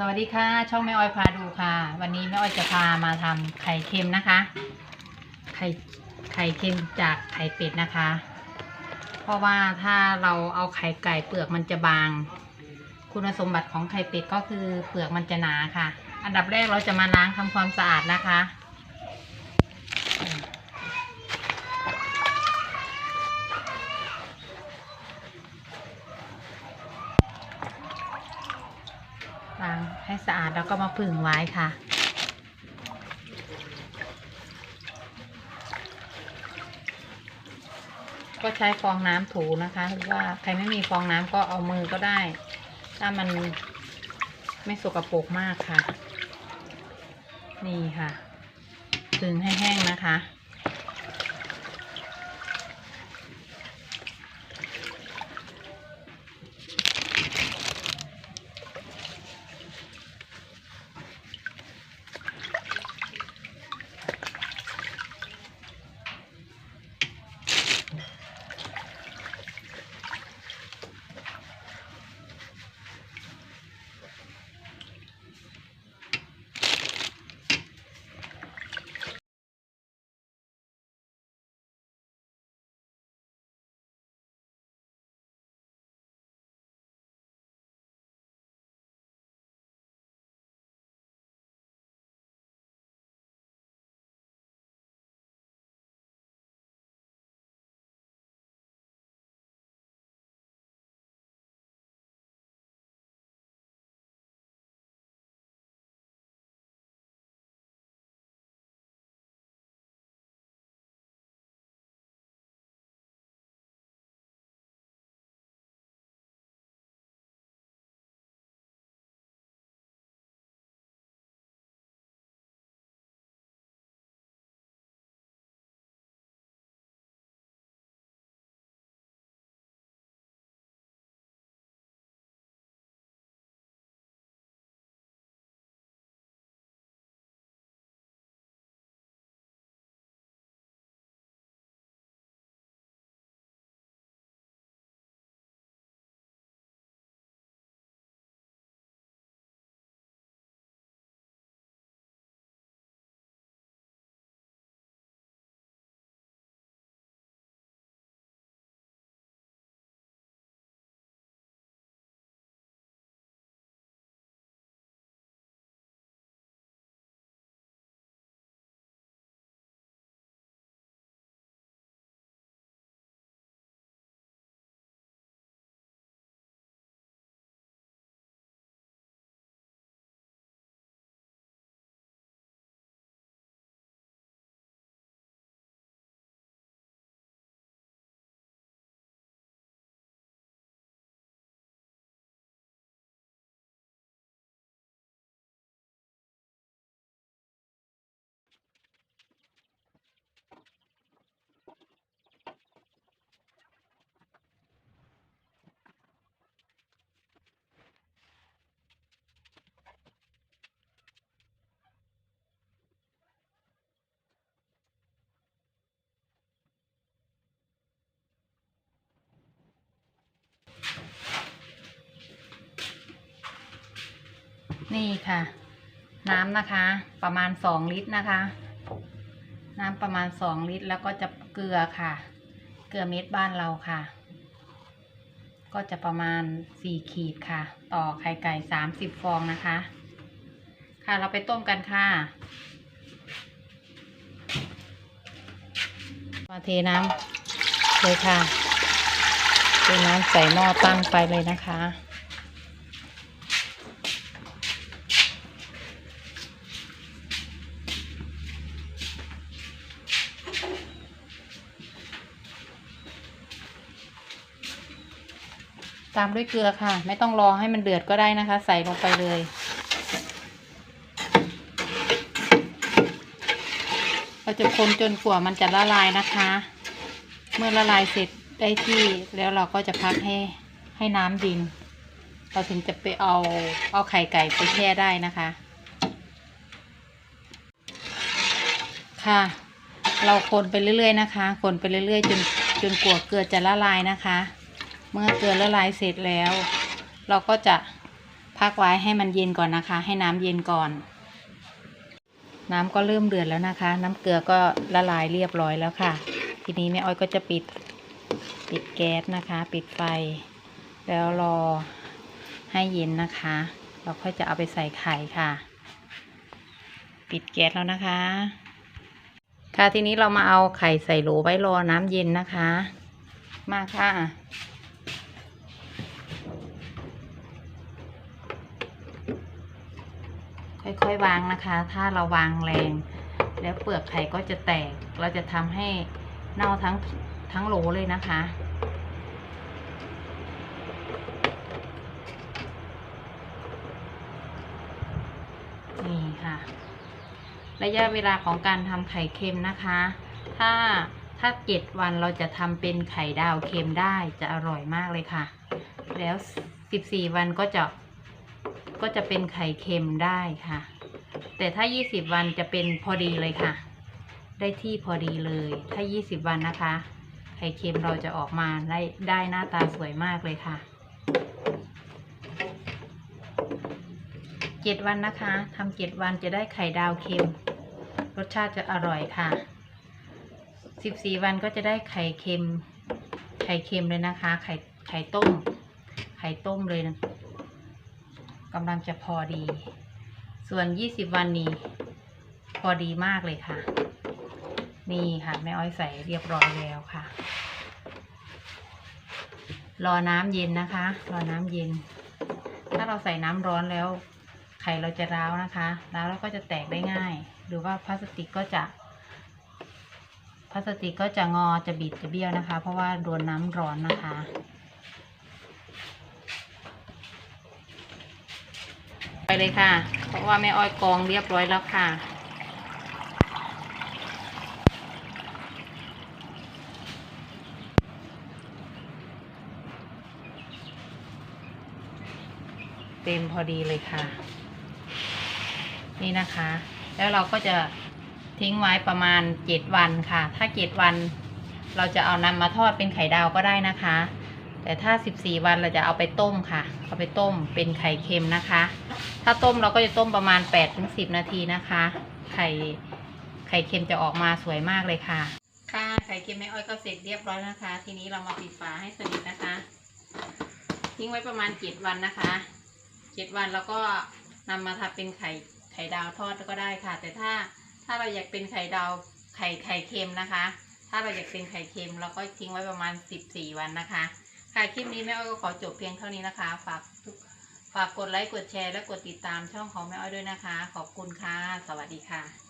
สวัสดีค่ะ ช่องแม่อ้อยพาดูค่ะ วันนี้แม่อ้อยจะพามาทำไข่เค็มนะคะ ไข่ไข่เค็มจากไข่เป็ดนะคะ เพราะว่าถ้าเราเอาไข่ไก่เปลือกมันจะบาง คุณสมบัติของไข่เป็ดก็คือเปลือกมันจะหนาค่ะ อันดับแรกเราจะมาล้างทำความสะอาดนะคะ ให้สะอาดแล้วก็มาผึ่งไว้ค่ะ ก็ใช้ฟองน้ำถูนะคะหรือว่าใครไม่มีฟองน้ำก็เอามือก็ได้ ถ้ามันไม่สกปรกมากค่ะ นี่ค่ะผึ่งให้แห้งนะคะ นี่ค่ะ น้ำนะคะ ประมาณสองลิตรนะคะ น้ำประมาณสองลิตร แล้วก็จะเกลือค่ะ เกลือเม็ดบ้านเราค่ะ ก็จะประมาณสี่ขีดค่ะ ต่อไข่ไก่สามสิบฟองนะคะ ค่ะเราไปต้มกันค่ะมาเทน้ำเลยค่ะเทน้ำใส่หม้อตั้งไฟเลยนะคะ ตามด้วยเกลือค่ะ ไม่ต้องรอให้มันเดือดก็ได้นะคะ ใส่ลงไปเลย เราจะคนจนกว่ามันจะละลายนะคะ เมื่อละลายเสร็จได้ที่แล้วเราก็จะพักให้ให้น้ำดิน เราถึงจะไปเอาเอาไข่ไก่ไปแช่ได้นะคะ ค่ะ เราคนไปเรื่อยๆนะคะ คนไปเรื่อยๆ จนจนกว่าเกลือจะละลายนะคะ เมื่อเกลือละลายเสร็จแล้ว เราก็จะพักไว้ให้มันเย็นก่อนนะคะ ให้น้ำเย็นก่อน น้ำก็เริ่มเดือดแล้วนะคะ น้ำเกลือก็ละลายเรียบร้อยแล้วค่ะ ทีนี้แม่อ้อยก็จะปิดปิดแก๊สนะคะ ปิดไฟ แล้วรอให้เย็นนะคะ เราค่อยจะเอาไปใส่ไข่ค่ะ ปิดแก๊สแล้วนะคะ ค่ะทีนี้เรามาเอาไข่ใส่โหลไว้รอน้ำเย็นนะคะ มาค่ะ ค่อยวางนะคะ ถ้าเราวางแรง แล้วเปลือกไข่ก็จะแตก เราจะทำให้เน่าทั้งทั้งโหลเลยนะคะนี่ค่ะ ระยะเวลาของการทำไข่เค็มนะคะ ถ้าถ้าเจ็ดวันเราจะทำเป็นไข่ดาวเค็มได้จะอร่อยมากเลยค่ะ แล้วสิบสี่วันก็จะก็จะเป็นไข่เค็มได้ค่ะ แต่ถ้ายี่สิบวันจะเป็นพอดีเลยค่ะ ได้ที่พอดีเลย ถ้ายี่สิบวันนะคะ ไข่เค็มเราจะออกมาได้ได้หน้าตาสวยมากเลยค่ะเจ็ดวันนะคะทำเจ็ดวันจะได้ไข่ดาวเค็ม รสชาติจะอร่อยค่ะสิบสี่วันก็จะได้ไข่เค็ม ไข่เค็มเลยนะคะ ไข่ไข่ต้ม ไข่ต้มเลยนะกำลังจะพอดี ส่วนยี่สิบวันนี้ พอดีมากเลยค่ะ นี่ค่ะแม่อ้อยใส่เรียบร้อยแล้วค่ะ รอน้ำเย็นนะคะ รอน้ำเย็น ถ้าเราใส่น้ำร้อนแล้ว ไข่เราจะร้าวนะคะร้าวแล้วก็จะแตกได้ง่าย หรือว่าพลาสติกก็จะพลาสติกก็จะงอจะบิดจะเบี้ยวนะคะ เพราะว่าโดนน้ำร้อนนะคะ ไปเลยค่ะ เพราะว่าแม่อ้อยกองเรียบร้อยแล้วค่ะ เต็มพอดีเลยค่ะ นี่นะคะ แล้วเราก็จะทิ้งไว้ประมาณเจ็ดวันค่ะ ถ้าเจ็ดวัน เราจะเอานำมาทอดเป็นไข่ดาวก็ได้นะคะ แต่ถ้าสิบสี่วันเราจะเอาไปต้มค่ะ เอาไปต้มเป็นไข่เค็มนะคะ ถ้าต้มเราก็จะต้มประมาณแปดถึงสิบนาทีนะคะ ไข่ไข่เค็มจะออกมาสวยมากเลยค่ะ ค่ะ ไข่เค็มแม่อ้อยก็เสร็จเรียบร้อยนะคะ ทีนี้เรามาปิดฝาให้สนิทนะคะ ทิ้งไว้ประมาณเจ็ดวันนะคะเจ็ดวันแล้วก็นำมาทำเป็นไข่ไข่ดาวทอดก็ได้ค่ะ แต่ถ้าถ้าเราอยากเป็นไข่ดาวไข่ไข่เค็มนะคะ ถ้าเราอยากเป็นไข่เค็มเราก็ทิ้งไว้ประมาณสิบสี่วันนะคะ ค่ะคลิปนี้แม่อ้อยก็ขอจบเพียงเท่านี้นะคะ ฝากทุกฝากกดไลค์กดแชร์และกดติดตามช่องของแม่อ้อยด้วยนะคะ ขอบคุณค่ะ สวัสดีค่ะ